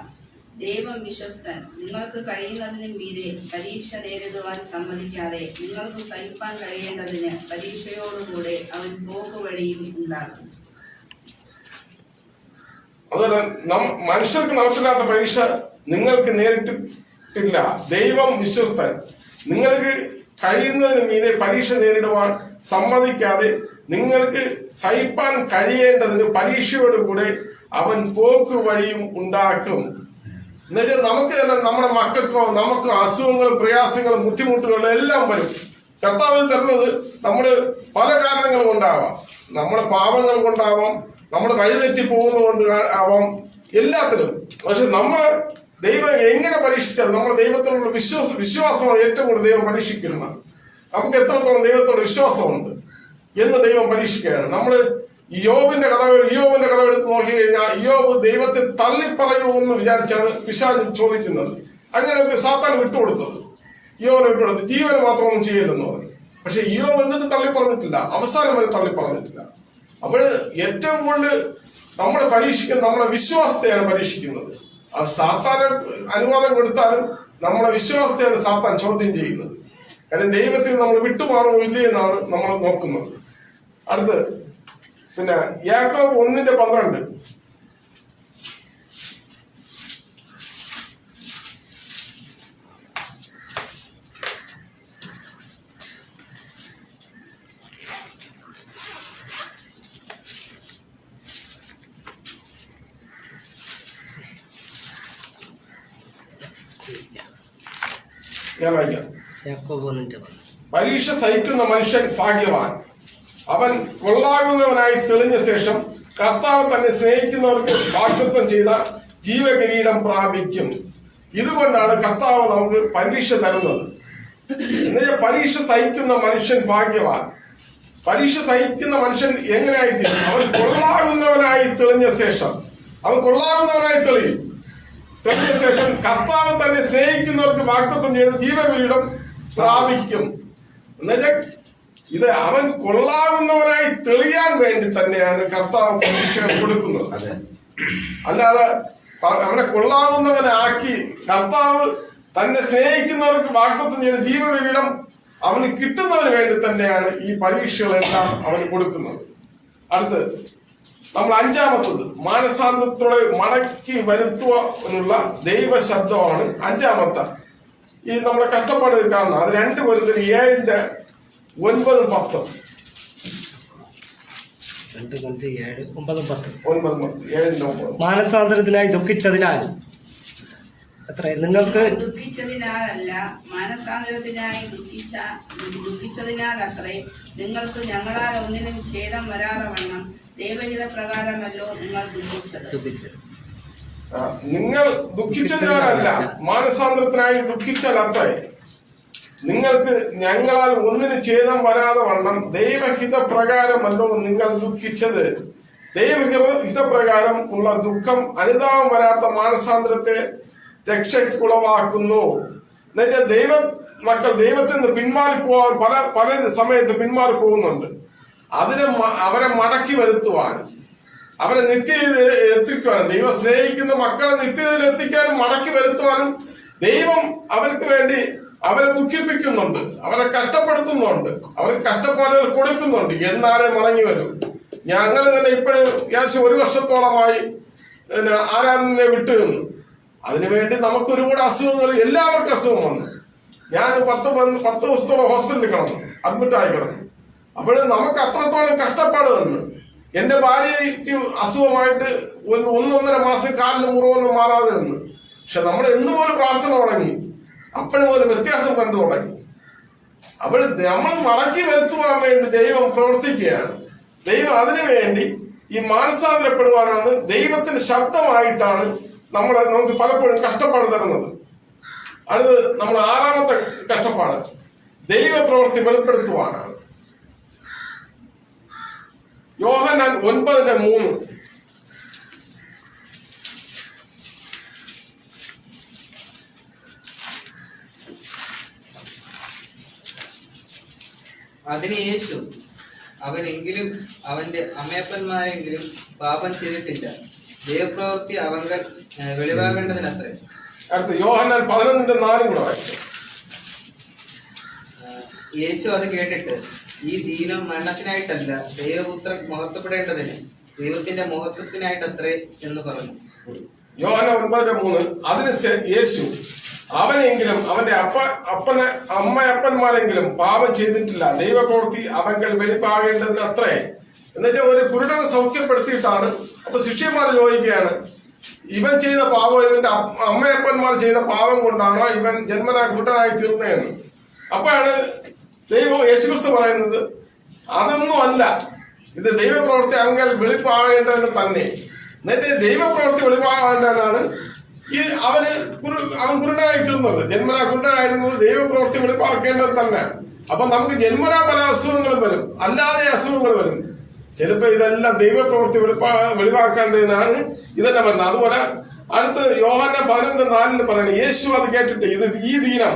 ദൈവം വിശ്വസ്തൻ. നിങ്ങൾക്ക് കഴിയുന്നതിനും മീതെ പരീക്ഷ നേരിടുവാൻ സമ്മതിക്കാതെ നിങ്ങൾക്ക് സഹിപ്പാൻ കഴിയേണ്ടതിന് പരീക്ഷയോടുകൂടെ അവൻ പോക്കുവഴിയും ഉണ്ടാകും. അതുപോലെ മനുഷ്യർക്ക് നടപ്പില്ലാത്ത പരീക്ഷ നിങ്ങൾക്ക് നേരിട്ടിട്ടില്ല. ദൈവം വിശ്വസ്തൻ. നിങ്ങൾക്ക് കഴിയുന്നതിന് മീതെ പരീക്ഷ നേരിടുവാൻ സമ്മതിക്കാതെ നിങ്ങൾക്ക് സഹിപ്പാൻ കഴിയേണ്ടതിന് പരീക്ഷയോടുകൂടെ അവൻ പോക്ക് വഴിയും ഉണ്ടാക്കും. എന്നുവെച്ചാൽ നമുക്ക് തന്നെ നമ്മുടെ മക്കൾക്കോ നമുക്ക് അസുഖങ്ങളും പ്രയാസങ്ങളും ബുദ്ധിമുട്ടുകളും എല്ലാം വരും. കർത്താവ് തരുന്നത് നമ്മുടെ പല കാരണങ്ങൾ കൊണ്ടാവാം. നമ്മുടെ പാപങ്ങൾ കൊണ്ടാവാം. നമ്മുടെ വഴിതെറ്റി പോകുന്നത് കൊണ്ട് ആവാം. എല്ലാത്തിലും. പക്ഷെ നമ്മൾ ദൈവം എങ്ങനെ പരീക്ഷിച്ചാലും നമ്മുടെ ദൈവത്തിനുള്ള വിശ്വാസം വിശ്വാസമാണ് ഏറ്റവും കൂടുതൽ ദൈവം പരീക്ഷിക്കുന്നത്. നമുക്ക് എത്രത്തോളം ദൈവത്തോട് വിശ്വാസമുണ്ട്? എന്ന് ദൈവം പരീക്ഷിക്കുകയാണ്. നമ്മൾ യോബിന്റെ കഥ യോബിന്റെ കഥ എടുത്ത് നോക്കി കഴിഞ്ഞാൽ യോബ് ദൈവത്തെ തള്ളിപ്പറയൂ എന്ന് വിചാരിച്ചാണ് പിശാച് ചോദിക്കുന്നത്. അങ്ങനെ സാത്താൻ വിട്ടുകൊടുത്തത്. യോബിനെ വിട്ടുകൊടുത്ത് ജീവന് മാത്രമൊന്നും ചെയ്യില്ലെന്ന് പറഞ്ഞു. പക്ഷെ യോബ് എന്നിട്ട് തള്ളിപ്പറഞ്ഞിട്ടില്ല. അവസാനം വരെ തള്ളിപ്പറഞ്ഞിട്ടില്ല. അപ്പോൾ ഏറ്റവും കൂടുതൽ നമ്മളെ പരീക്ഷിക്കുന്നത് നമ്മുടെ വിശ്വാസത്തെയാണ് പരീക്ഷിക്കുന്നത്. ആ സാത്താന് അനുവാദം കൊടുത്താലും നമ്മുടെ വിശ്വാസത്തെയാണ് സാത്താൻ ചോദ്യം ചെയ്യുന്നത്. കാരണം ദൈവത്തിൽ നമ്മൾ വിട്ടുമാറുമോ ഇല്ലേ എന്നാണ് നമ്മൾ നോക്കുന്നത്. അടുത്ത്. പിന്നെ യാക്കോബ് ഒന്നിന്റെ പന്ത്രണ്ട്. ഞാൻ വായിക്കാം. പരീക്ഷ സഹിക്കുന്ന മനുഷ്യൻ ഭാഗ്യവാൻ. അവൻ കൊള്ളാകുന്നവനായി തെളിഞ്ഞ ശേഷം കർത്താവ് തന്നെ സ്നേഹിക്കുന്നവർക്ക് വാക്തത്വം ചെയ്ത ജീവകിരീടം പ്രാപിക്കും. ഇതുകൊണ്ടാണ് കർത്താവ് നമുക്ക് പരീക്ഷ തരുന്നത്. എന്നുവെച്ചാൽ പരീക്ഷ സഹിക്കുന്ന മനുഷ്യൻ ഭാഗ്യവാൻ. പരീക്ഷ സഹിക്കുന്ന മനുഷ്യൻ എങ്ങനെയായി തീരും അവൻ കൊള്ളാകുന്നവനായി തെളിഞ്ഞ ശേഷം. അവൻ കൊള്ളാകുന്നവനായി തെളിയും. തെളിഞ്ഞ ശേഷം കർത്താവ് തന്നെ സ്നേഹിക്കുന്നവർക്ക് വാക്തത്വം ചെയ്ത ജീവകിരീടം പ്രാപിക്കും. എന്നുവെച്ചാൽ ഇത് അവൻ കൊള്ളാവുന്നവനായി തെളിയാൻ വേണ്ടി തന്നെയാണ് കർത്താവ് പരീക്ഷകൾ കൊടുക്കുന്നത്. അല്ലാതെ അവനെ കൊള്ളാവുന്നവനാക്കി കർത്താവ് തന്നെ സ്നേഹിക്കുന്നവർക്ക് വാഗ്ദത്വം ചെയ്ത ജീവകിരീടം അവന് കിട്ടുന്നതിന് വേണ്ടി തന്നെയാണ് ഈ പരീക്ഷകളെല്ലാം അവന് കൊടുക്കുന്നത്. അടുത്ത് നമ്മൾ അഞ്ചാമത്തത് മാനസാന്തത്തോടെ മടക്കി വരുത്തുവാനുള്ള ദൈവ ശബ്ദമാണ് അഞ്ചാമത്തെ. ഈ നമ്മുടെ കഷ്ടപ്പാട് കാണുന്ന അത് രണ്ട് കൊല്ലത്തിൽ ഏഴിന്റെ ഒൻപതും പത്തും. മാനസാന്തരത്തിനായി ദുഃഖിച്ചതിനാൽ. എത്ര നിങ്ങൾക്ക് ദുഃഖിച്ചതിനാലല്ല മാനസാന്തരത്തിനായി ദുഃഖിച്ച ദുഃഖിച്ചതിനാൽ അത്രേ. നിങ്ങൾക്ക് ഞങ്ങളാൽ ഒന്നിനും ഛേദം വരാറവണ്ണം ദൈവഹിത പ്രകാരമല്ലോ നിങ്ങൾ ദുഃഖിച്ചത്. നിങ്ങൾ ദുഃഖിച്ചതിനാലല്ല മാനസാന്തരത്തിനായി ദുഃഖിച്ചാൽ അത്രേ. നിങ്ങൾക്ക് ഞങ്ങളാൽ ഒന്നിന് ഛേദം വരാതെ വണ്ണം. ദൈവഹിത പ്രകാരമല്ലോ നിങ്ങൾ ദുഃഖിച്ചത്. ദൈവഹിതപ്രകാരം ഉള്ള ദുഃഖം അനുതാപം വരാത്ത മാനസാന്തരത്തെ രക്ഷയ്ക്കുളവാക്കുന്നു. എന്നുവെച്ചാൽ ദൈവ മക്കൾ ദൈവത്തിൽ നിന്ന് പിന്മാറി പോകാൻ പല പല സമയത്ത് പിന്മാറി പോകുന്നുണ്ട്. അതിനെ അവരെ മടക്കി വരുത്തുവാനും അവരെ നിത്യതയിൽ എത്തിക്കുവാനും ദൈവം സ്നേഹിക്കുന്ന മക്കളെ നിത്യതയിൽ എത്തിക്കാനും മടക്കി വരുത്തുവാനും ദൈവം അവർക്ക് വേണ്ടി അവരെ ദുഃഖിപ്പിക്കുന്നുണ്ട് അവരെ കഷ്ടപ്പെടുത്തുന്നുണ്ട് അവർക്ക് കഷ്ടപ്പാടുകൾ കൊടുക്കുന്നുണ്ട്. എന്നാലേ മടങ്ങി വരും. ഞങ്ങൾ തന്നെ ഇപ്പോഴും ഏകദേശം ഒരു വർഷത്തോളമായി ആരാധനയെ വിട്ടു നിന്നു. അതിനുവേണ്ടി നമുക്ക് ഒരുപാട് അസുഖങ്ങൾ എല്ലാവർക്കും അസുഖം വന്നു. ഞാൻ പത്ത് പത്ത് ദിവസത്തോളം ഹോസ്പിറ്റലിൽ കിടന്നു അഡ്മിറ്റായി കിടന്നു. അപ്പോൾ നമുക്ക് അത്രത്തോളം കഷ്ടപ്പാട് വന്നു. എന്റെ ഭാര്യയ്ക്ക് അസുഖമായിട്ട് ഒരു ഒന്നൊന്നര മാസം കാലിന് മുറിവൊന്നും മാറാതെ നിന്ന്. പക്ഷെ നമ്മൾ എന്നുപോലെ പ്രാർത്ഥന തുടങ്ങി. അപ്പോഴും ഒരു വ്യത്യാസം കണ്ടു തുടങ്ങി. അപ്പോൾ നമ്മൾ മടക്കി വരുത്തുവാൻ വേണ്ടി ദൈവം പ്രവർത്തിക്കുകയാണ്. ദൈവം അതിനു വേണ്ടി ഈ മാനസാന്തരപ്പെടുവാനാണ് ദൈവത്തിന്റെ ശബ്ദമായിട്ടാണ് നമ്മളെ നമുക്ക് പലപ്പോഴും കഷ്ടപ്പാട് തരുന്നത്. അടുത്ത് നമ്മൾ ആറാമത്തെ കഷ്ടപ്പാട്. ദൈവ പ്രവൃത്തി വെളിപ്പെടുത്തുവാനാണ്. യോഹനാൻ ഒൻപതിന്റെ മൂന്ന്. അതിന് യേശു അവനെങ്കിലും അവന്റെ അമ്മയപ്പന്മാരെങ്കിലും പാപം ചെയ്തിട്ടില്ല. ദൈവപ്രവൃത്തി അവങ്കൽ വെളിവാകേണ്ടതിനത്രേ. അടുത്ത് യോഹന്നാൻ പതിനൊന്നിന്റെ നാലും കൂടെ യേശു അത് കേട്ടിട്ട് ഈ ദീനം മരണത്തിനായിട്ടല്ല ദൈവപുത്രൻ മഹത്വപ്പെടേണ്ടതിന് ദൈവത്തിന്റെ മഹത്വത്തിനായിട്ടത്രേ എന്ന് പറഞ്ഞു. യോഹന ഒൻപതിന്റെ മൂന്ന് അതിന് യേശു അവനെങ്കിലും അവന്റെ അപ്പ അപ്പന് അമ്മയപ്പന്മാരെങ്കിലും പാപം ചെയ്തിട്ടില്ല. ദൈവപ്രവൃത്തി അവങ്കൽ വെളിപ്പാകേണ്ടതിന് അത്രേ എന്നിട്ട് ഒരു കുരുടനെ സൗഖ്യപ്പെടുത്തിയിട്ടാണ് അപ്പൊ ശിഷ്യന്മാർ ചോദിക്കുകയാണ് ഇവൻ ചെയ്ത പാപം ഇവന്റെ അമ്മയപ്പന്മാർ ചെയ്ത പാപം കൊണ്ടാണോ ഇവൻ ജന്മനാ കുരുടനായി തീർന്നതെന്ന് അപ്പോഴാണ് ദൈവം യേശുക്രിസ്തു പറയുന്നത് അതൊന്നും അല്ല. ഇത് ദൈവപ്രവൃത്തി അവങ്കൽ വെളിപ്പാകേണ്ടതിന് തന്നെ. എന്നിട്ട് ദൈവപ്രവൃത്തി വെളിപ്പാകേണ്ടതാണ് ഈ അവന് കുരു അവൻ കുരുടനായി തീർന്നത് ജന്മനാ കുരുടനായിരുന്നത് ദൈവപ്രവൃത്തി വെളിപ്പാക്കേണ്ടത് തന്നെ. അപ്പൊ നമുക്ക് ജന്മനാ പല അസുഖങ്ങളും വരും. അല്ലാതെ അസുഖങ്ങൾ വരും. ചിലപ്പോ ഇതെല്ലാം ദൈവപ്രവൃത്തി വെളിപ്പാ വെളിവാക്കേണ്ടതിനാണ് ഇതെല്ലാം വരുന്നത്. അതുപോലെ അടുത്ത് യോഹന്റെ പതിനൊന്ന് നാലിൽ പറയുന്നത് യേശു അത് കേട്ടിട്ട് ഇത് ഈ ദീനം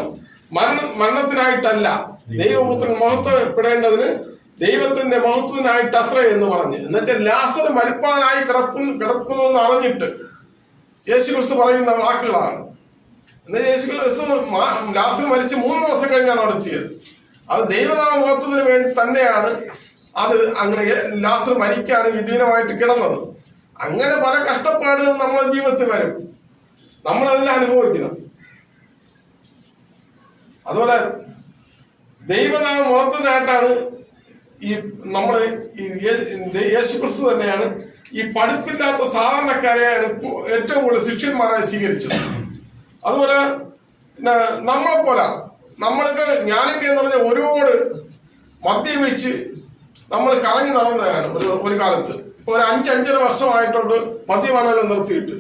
മരണ മരണത്തിനായിട്ടല്ല ദൈവപുത്രൻ മഹത്വപ്പെടേണ്ടതിന് ദൈവത്തിന്റെ മഹത്വത്തിനായിട്ട് അത്ര എന്ന് പറഞ്ഞ്. എന്നുവെച്ചാൽ ലാസർ മരിപ്പാനായി കിടക്കുന്നു കിടക്കുന്നു എന്ന് അറിഞ്ഞിട്ട് യേശു ക്രിസ്തു പറയുന്ന വാക്കുകളാണ്. എന്നാൽ യേശു ക്രിസ്തു ലാസ്റ്റ് മരിച്ച് മൂന്ന് ദിവസം കഴിഞ്ഞാണ് അവിടെ എത്തിയത്. അത് ദൈവനാമ ഓർത്തതിന് വേണ്ടി തന്നെയാണ് അത് അങ്ങനെ ലാസർ മരിക്കാൻ വിധീനമായിട്ട് കിടന്നത്. അങ്ങനെ പല കഷ്ടപ്പാടുകളും നമ്മുടെ ജീവിതത്തിൽ വരും. നമ്മളതെല്ലാം അനുഭവിക്കണം. അതുപോലെ ദൈവനാമ ഓർത്തതിനായിട്ടാണ് ഈ നമ്മൾ യേശു ക്രിസ്തു തന്നെയാണ് ഈ പഠിപ്പില്ലാത്ത സാധാരണക്കാരെയാണ് ഏറ്റവും കൂടുതൽ ശിഷ്യന്മാരായി സ്വീകരിച്ചത്. അതുപോലെ നമ്മളെ പോലെ നമ്മൾക്ക് ഞാനൊക്കെ എന്ന് പറഞ്ഞാൽ ഒരുപാട് മദ്യം വെച്ച് നമ്മൾ കറങ്ങി നടന്നതാണ് ഒരു ഒരു കാലത്ത്. ഒരു അഞ്ച് അഞ്ചര വർഷമായിട്ടുണ്ട് മദ്യപാനെല്ലാം നിർത്തിയിട്ട്.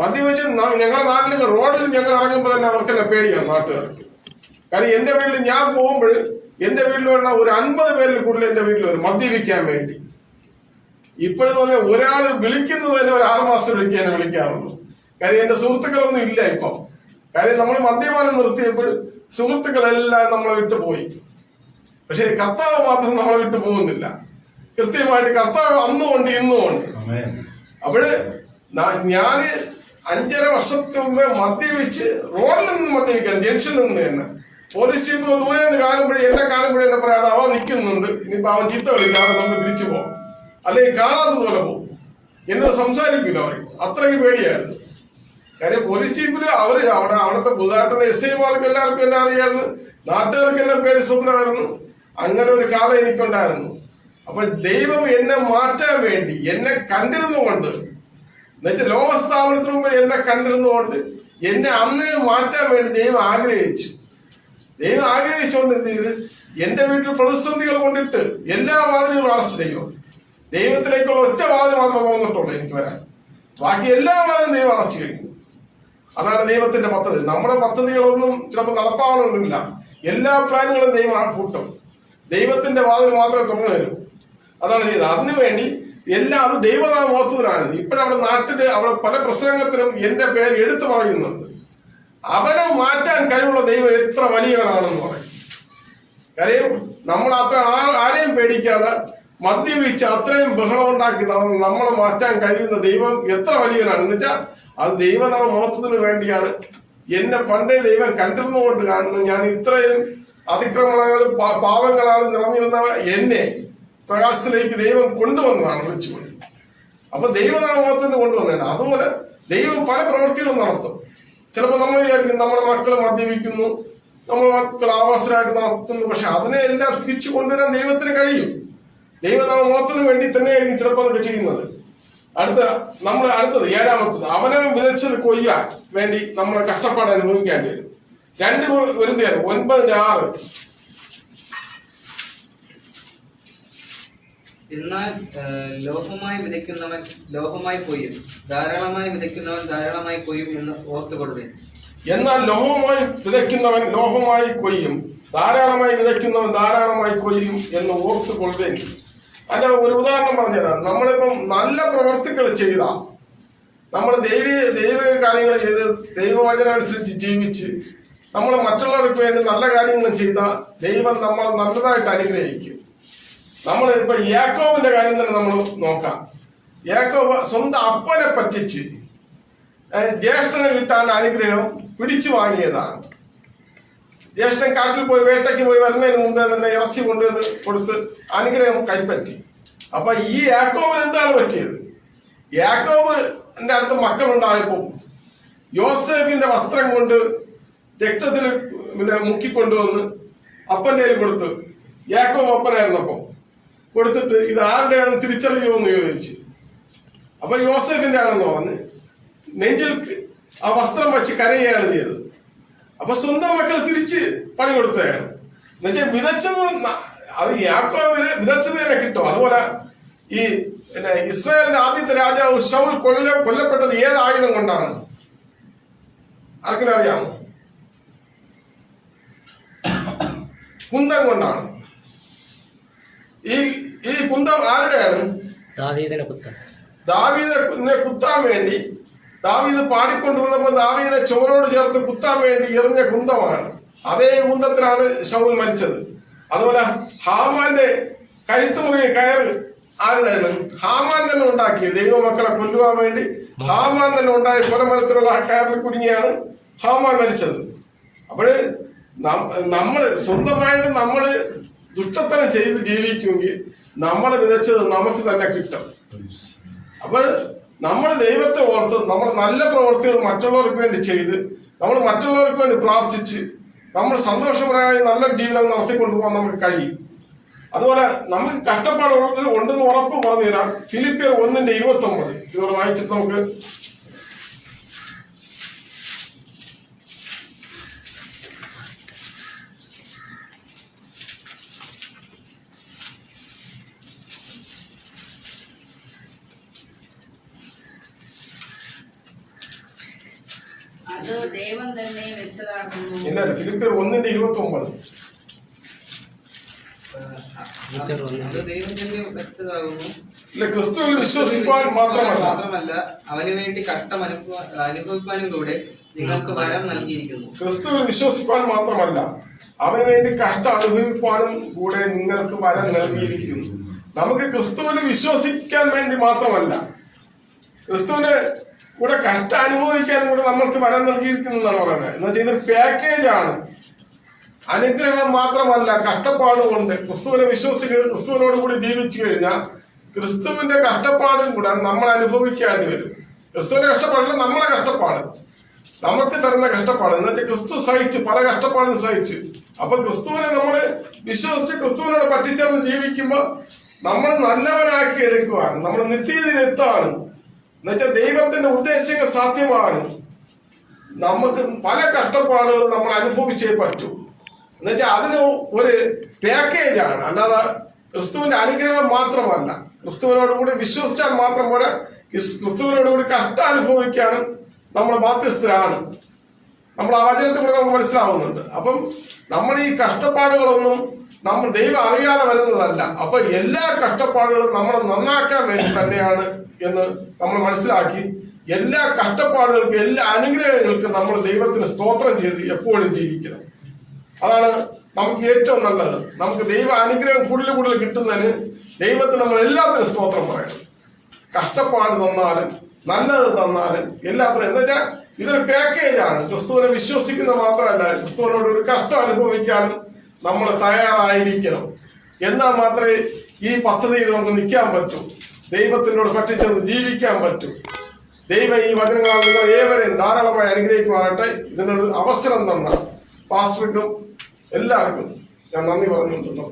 മദ്യപിച്ച് ഞങ്ങളുടെ നാട്ടിൽ റോഡിൽ ഞങ്ങൾ ഇറങ്ങുമ്പോൾ തന്നെ അവർക്കെല്ലാം പേടിയാണ് നാട്ടുകാർക്ക്. കാരണം എന്റെ വീട്ടിൽ ഞാൻ പോകുമ്പോൾ എന്റെ വീട്ടിൽ വരുന്ന ഒരു അൻപത് പേരിൽ കൂടുതൽ എന്റെ വീട്ടിൽ വരും മദ്യപിക്കാൻ വേണ്ടി. ഇപ്പോഴെന്ന് പറഞ്ഞാൽ ഒരാൾ വിളിക്കുന്നത് തന്നെ ഒരു ആറുമാസം വിളിക്കാനേ വിളിക്കാറുള്ളൂ. കാര്യം എന്റെ സുഹൃത്തുക്കളൊന്നും ഇല്ല ഇപ്പം. കാര്യം നമ്മൾ മദ്യപാനം നിർത്തിയപ്പോൾ സുഹൃത്തുക്കളെല്ലാം നമ്മളെ വിട്ടു പോയി. പക്ഷേ കർത്താവ് മാത്രം നമ്മളെ വിട്ടു പോകുന്നില്ല. കൃത്യമായിട്ട് കർത്താവ് അന്നും ഉണ്ട് ഇന്നും ഉണ്ട്. അപ്പോഴ് ഞാൻ അഞ്ചര വർഷത്തിന് മുമ്പ് മദ്യപിച്ച് റോഡിൽ നിന്ന് മദ്യപിക്കാൻ ജംഗ്ഷനിൽ നിന്ന് തന്നെ. പോലീസ് ജീപ്പ് ദൂരെ നിന്ന് കാണുമ്പോഴേ എന്നെ കാണുമ്പോഴേ എന്നെ പറയാതെ അവ നിൽക്കുന്നുണ്ട്. ഇനിയിപ്പോ അവൻ ചീത്ത വിളിക്കാതെ നമുക്ക് തിരിച്ചു പോവാം. അല്ലെങ്കിൽ കാണാത്തതുപോലെ പോകും. എന്നോട് സംസാരിക്കില്ല അവർ. അത്രയ്ക്ക് പേടിയായിരുന്നു. കാര്യം പോലീസ് ചീഫിൽ അവർ അവിടെ അവിടുത്തെ പുതുതായിട്ടുള്ള എസ് ഐമാർക്ക് എല്ലാവർക്കും എല്ലാം അറിയായിരുന്നു. നാട്ടുകാർക്കെല്ലാം പേടി സ്വപ്നമായിരുന്നു. അങ്ങനെ ഒരു കാലം എനിക്കുണ്ടായിരുന്നു. അപ്പോൾ ദൈവം എന്നെ മാറ്റാൻ വേണ്ടി എന്നെ കണ്ടിരുന്നുകൊണ്ട് എന്നുവെച്ചാൽ ലോകസ്ഥാപനത്തിന് മുമ്പ് എന്നെ കണ്ടിരുന്നുകൊണ്ട് എന്നെ അന്നേ മാറ്റാൻ വേണ്ടി ദൈവം ആഗ്രഹിച്ചു. ദൈവം ആഗ്രഹിച്ചുകൊണ്ട് എന്ത് ചെയ്ത്? എന്റെ വീട്ടിൽ പ്രതിസന്ധികൾ കൊണ്ടിട്ട് എല്ലാ വാതിലുകളും അടച്ചു ദൈവം. ദൈവത്തിലേക്കുള്ള ഒറ്റ വാതിൽ മാത്രമേ തുറന്നിട്ടുള്ളൂ എനിക്ക് വരാൻ. ബാക്കി എല്ലാ വാതിലും ദൈവം അടച്ചു കഴിഞ്ഞു. അതാണ് ദൈവത്തിന്റെ പദ്ധതി. നമ്മുടെ പദ്ധതികളൊന്നും ചിലപ്പോൾ നടപ്പാവണമെന്നില്ല. എല്ലാ പ്ലാനുകളും ദൈവമാണ് കൂട്ടും ദൈവത്തിന്റെ വാതിൽ മാത്രമേ തുറന്നു വരൂ. അതാണ് ചെയ്തത്. അതിനുവേണ്ടി എല്ലാം അത് ദൈവനാമോത്വത്തിനാണ് ഇപ്പോഴവിടെ നാട്ടിൽ അവിടെ പല പ്രസംഗത്തിലും എന്റെ പേര് എടുത്തു പറയുന്നുണ്ട്. അവനെ മാറ്റാൻ കഴിവുള്ള ദൈവം എത്ര വലിയവനാണെന്ന് പറയും. കാര്യം നമ്മൾ അത്ര ആരെയും പേടിക്കാതെ മദ്യപിച്ച് അത്രയും ബഹളം ഉണ്ടാക്കി നടന്ന് നമ്മളെ മാറ്റാൻ കഴിയുന്ന ദൈവം എത്ര വലിയവനാണ്? എന്ന് വെച്ചാൽ അത് ദൈവനാമ മഹത്വത്തിന് വേണ്ടിയാണ്. എന്നെ പണ്ടേ ദൈവം കണ്ടിരുന്നുകൊണ്ട് കാണുന്നു ഞാൻ ഇത്രയും അതിക്രമങ്ങളും പാ- പാപങ്ങളാലും നിറഞ്ഞിരുന്ന എന്നെ പ്രകാശത്തിലേക്ക് ദൈവം കൊണ്ടുവന്നതാണ് വിളിച്ചുകൊണ്ട് അപ്പൊ ദൈവനാമത്തിന് കൊണ്ടുവന്നതാണ്. അതുപോലെ ദൈവം പല പ്രവൃത്തികളും നടത്തും. ചിലപ്പോൾ നമ്മൾ വിചാരിക്കും നമ്മുടെ മക്കൾ മദ്യപിക്കുന്നു നമ്മുടെ മക്കൾ ആവാസരായിട്ട് നടത്തുന്നു പക്ഷെ അതിനെ എല്ലാം തിരിച്ചു കൊണ്ടുവരാൻ ദൈവത്തിന് കഴിയും. ദൈവനാമത്തിന് വേണ്ടി തന്നെയായിരിക്കും ചിലപ്പോൾ അതൊക്കെ ചെയ്യുന്നത് അടുത്ത നമ്മൾ അടുത്തത് ഏഴാമത്തത്. അവനെ വിതച്ചത് കൊയ്യാൻ വേണ്ടി നമ്മളെ കഷ്ടപ്പാട് അനുഭവിക്കേണ്ടി വരും. രണ്ട് വരുന്നേർ ഒൻപതിന്റെ ആറ്. എന്നാൽ ലോഹമായി വിതയ്ക്കുന്നവൻ ലോഹമായി കൊയ്യും. ധാരാളമായി വിതയ്ക്കുന്നവൻ ധാരാളമായി കൊയ്യും എന്ന് ഓർത്തുകൊള്ളുവേൻ. എന്നാൽ ലോഹമായി വിതയ്ക്കുന്നവൻ ലോഹമായി കൊയ്യും. ധാരാളമായി വിതയ്ക്കുന്നവൻ ധാരാളമായി കൊയ്യും എന്ന് ഓർത്തു അതിന്റെ ഒരു ഉദാഹരണം പറഞ്ഞുതരാം. നമ്മളിപ്പം നല്ല പ്രവർത്തികൾ ചെയ്ത നമ്മൾ ദൈവ ദൈവ കാര്യങ്ങൾ ചെയ്ത് ദൈവവചനം അനുസരിച്ച് ജീവിച്ച് നമ്മൾ മറ്റുള്ളവർക്ക് വേണ്ടി നല്ല കാര്യങ്ങൾ ചെയ്ത ദൈവം നമ്മളെ നല്ലതായിട്ട് അനുഗ്രഹിക്കും. നമ്മൾ ഇപ്പൊ യാക്കോബിന്റെ കാര്യം തന്നെ നമ്മൾ നോക്കാം. യാക്കോബ് സ്വന്തം അപ്പനെ പറ്റിച്ച് ജ്യേഷ്ഠന് കിട്ടാൻ അനുഗ്രഹം പിടിച്ചു വാങ്ങിയതാണ്. ജ്യേഷ്ഠൻ കാട്ടിൽ പോയി വേട്ടയ്ക്ക് പോയി വരുന്നതിന് മുമ്പേ തന്നെ ഇറച്ചി കൊണ്ടുവന്ന് കൊടുത്ത് അനുഗ്രഹം കൈപ്പറ്റി. അപ്പൊ ഈ യാക്കോബിന് എന്താണ് പറ്റിയത്? യാക്കോബിന്റെ അടുത്ത് മക്കളുണ്ടായപ്പോൾ യോസേഫിന്റെ വസ്ത്രം കൊണ്ട് രക്തത്തിൽ പിന്നെ മുക്കിക്കൊണ്ടുവന്ന് അപ്പന്റെ കയ്യിൽ കൊടുത്ത് യാക്കോബ് അപ്പനായിരുന്നപ്പോ കൊടുത്തിട്ട് ഇത് ആരുടെയാണെന്ന് തിരിച്ചറിയുമെന്ന് ചോദിച്ചു. അപ്പൊ യോസഫിന്റെ ആണെന്ന് പറഞ്ഞ് നെഞ്ചിൽ ആ വസ്ത്രം വെച്ച് കരയുകയാണ് ചെയ്തത്. അപ്പൊ സ്വന്തം മക്കൾ തിരിച്ച് പണി കൊടുത്തതാണ്. എന്നുവെച്ചാൽ വിതച്ചത് അത് യാക്കോവിന് വിതച്ചത് തന്നെ കിട്ടും. അതുപോലെ ഈ പിന്നെ ഇസ്രായേലിന്റെ ആദ്യത്തെ രാജാവ് ഷൗൽ കൊല്ല കൊല്ലപ്പെട്ടത് ഏത് ആയുധം കൊണ്ടാണ്? ആർക്കും അറിയാമോ കുന്തം കൊണ്ടാണ്. ഈ ഈ കുന്തം ആരുടെയാണ്? ദാവീദിനെ കുത്താൻ വേണ്ടി ദാവീദ് പാടിക്കൊണ്ടിരുന്നപ്പോൾ ദാവീദിനെ ചുമരോട് ചേർത്ത് കുത്താൻ വേണ്ടി എറിഞ്ഞ കുന്തമാണ്. അതേ കുന്തത്തിലാണ് ഷൗൽ മരിച്ചത്. അതുപോലെ ഹാമാന്റെ കഴുത്ത് മുറിയ കയറ് ആരുടെയാണ് ഹാമാൻ തന്നെ ഉണ്ടാക്കിയത് ദൈവമക്കളെ കൊല്ലുവാൻ വേണ്ടി. ഹാമാൻ തന്നെ ഉണ്ടായ കൊലമരത്തിലുള്ള കയറിൽ കുടുങ്ങിയാണ് ഹാമാൻ മരിച്ചത്. അപ്പോൾ നമ്മൾ സ്വന്തമായിട്ട് നമ്മൾ ദുഷ്ടത്തരം ചെയ്ത് ജീവിക്കുമെങ്കിൽ നമ്മൾ വിതച്ചത് നമുക്ക് തന്നെ കിട്ടും. അപ്പോൾ നമ്മൾ ദൈവത്തെ ഓർത്ത് നമ്മൾ നല്ല പ്രവർത്തികൾ മറ്റുള്ളവർക്ക് വേണ്ടി ചെയ്ത് നമ്മൾ മറ്റുള്ളവർക്ക് വേണ്ടി പ്രാർത്ഥിച്ച് നമ്മൾ സന്തോഷപരമായി നല്ലൊരു ജീവിതം നടത്തിക്കൊണ്ടു പോകാൻ നമുക്ക് കഴിയും. അതുപോലെ നമുക്ക് കഷ്ടപ്പാടുള്ളത് ഉണ്ടെന്ന് ഉറപ്പ് പറഞ്ഞു തരാം ഫിലിപ്പിയർ ഒന്നിന്റെ ഇരുപത്തി ഒമ്പത് ഇതോടെ വായിച്ചിട്ട് നമുക്ക് അത് ദൈവം തന്നെ വെച്ചതാകുന്നു ഇല്ല ഫിലിപ്പിയർ ഒന്നിന്റെ ഇരുപത്തി ഒമ്പത് അത് ദൈവം തന്നെ വെച്ചതാകുന്നു ഇല്ല ക്രിസ്തുവിൽ വിശ്വസിക്കുവാൻ മാത്രമല്ല. അവന് വേണ്ടി കഷ്ടം അനുഭവ അനുഭവിക്കാനും കൂടെ നിങ്ങൾക്ക് വരം നൽകിയിരിക്കുന്നു. ക്രിസ്തുവിൽ വിശ്വസിക്കുവാൻ മാത്രമല്ല അവന് വേണ്ടി കഷ്ടം അനുഭവിക്കുവാനും കൂടെ നിങ്ങൾക്ക് വരം നൽകിയിരിക്കുന്നു. നമുക്ക് ക്രിസ്തുവിന് വിശ്വസിക്കാൻ വേണ്ടി മാത്രമല്ല ക്രിസ്തുവിന് കൂടെ കഷ്ടം അനുഭവിക്കാൻ കൂടെ നമ്മൾക്ക് വരം നൽകിയിരിക്കുന്നു എന്നാണ് പറയുന്നത്. എന്ന് വെച്ചാൽ ഇതൊരു പാക്കേജ് ആണ്. അനുഗ്രഹം മാത്രമല്ല കഷ്ടപ്പാടുകൊണ്ട് ക്രിസ്തുവിനെ വിശ്വസിച്ച് ക്രിസ്തുവിനോട് കൂടി ജീവിച്ചു കഴിഞ്ഞാൽ ക്രിസ്തുവിന്റെ കഷ്ടപ്പാടും കൂടെ നമ്മൾ അനുഭവിക്കേണ്ടി വരും. ക്രിസ്തുവിന്റെ കഷ്ടപ്പാടല്ല നമ്മളെ കഷ്ടപ്പാട്. നമുക്ക് തരുന്ന കഷ്ടപ്പാട്. എന്ന് വെച്ചാൽ ക്രിസ്തു സഹിച്ചു പല കഷ്ടപ്പാടും സഹിച്ചു. അപ്പൊ ക്രിസ്തുവിനെ നമ്മൾ വിശ്വസിച്ച് ക്രിസ്തുവിനോട് പറ്റിച്ചേർന്ന് ജീവിക്കുമ്പോൾ നമ്മൾ നല്ലവനാക്കി എടുക്കുവാണ് നമ്മൾ നിത്യതയിലെത്താണ് എന്നുവെച്ചാൽ ദൈവത്തിന്റെ ഉദ്ദേശങ്ങൾ സാധ്യമാണ്. നമുക്ക് പല കഷ്ടപ്പാടുകളും നമ്മൾ അനുഭവിച്ചേ പറ്റൂ. എന്നുവെച്ചാൽ അതിന് ഒരു പാക്കേജാണ് അല്ലാതെ ക്രിസ്തുവിന്റെ അനുഗ്രഹം മാത്രമല്ല. ക്രിസ്തുവിനോട് കൂടി വിശ്വസിച്ചാൽ മാത്രം പോലെ ക്രിസ്തുവിനോടുകൂടി കഷ്ടം അനുഭവിക്കാനും നമ്മൾ ബാധ്യസ്ഥരാണ്. നമ്മൾ ആ വചനത്തിലൂടെ നമുക്ക് മനസ്സിലാവുന്നുണ്ട്. അപ്പം നമ്മൾ ഈ കഷ്ടപ്പാടുകളൊന്നും നമ്മൾ ദൈവം അറിയാതെ വരുന്നതല്ല. അപ്പൊ എല്ലാ കഷ്ടപ്പാടുകളും നമ്മൾ നന്നാക്കാൻ വേണ്ടി തന്നെയാണ് എന്ന് നമ്മൾ മനസ്സിലാക്കി എല്ലാ കഷ്ടപ്പാടുകൾക്കും എല്ലാ അനുഗ്രഹങ്ങൾക്കും നമ്മൾ ദൈവത്തിന് സ്തോത്രം ചെയ്ത് എപ്പോഴും ജീവിക്കണം. അതാണ് നമുക്ക് ഏറ്റവും നല്ലത്. നമുക്ക് ദൈവ അനുഗ്രഹം കൂടുതൽ കൂടുതൽ കിട്ടുന്നതിന് ദൈവത്തിന് നമ്മൾ എല്ലാത്തിനും സ്തോത്രം പറയണം. കഷ്ടപ്പാട് തന്നാലും നല്ലത് തന്നാലും എല്ലാത്തിനും. എന്താ വെച്ചാൽ ഇതൊരു പാക്കേജാണ് ക്രിസ്തുവിനെ വിശ്വസിക്കുന്ന മാത്രമല്ല ക്രിസ്തുവിനോട് കഷ്ടം അനുഭവിക്കാനും നമ്മൾ തയ്യാറായിരിക്കണം. എന്നാൽ മാത്രമേ ഈ പദ്ധതിയിൽ നമുക്ക് നിൽക്കാൻ പറ്റൂ. ദൈവത്തിനോട് പറ്റിച്ചെന്ന് ജീവിക്കാൻ പറ്റൂ. ദൈവം ഈ വചനങ്ങളാൽ നിങ്ങൾ ഏവരെയും ധാരാളമായി അനുഗ്രഹിക്കുമാറട്ടെ ഇതിനൊരു അവസരം തന്ന പാസ്റ്റർക്കും എല്ലാവർക്കും ഞാൻ നന്ദി പറഞ്ഞു നിർത്തുന്നു.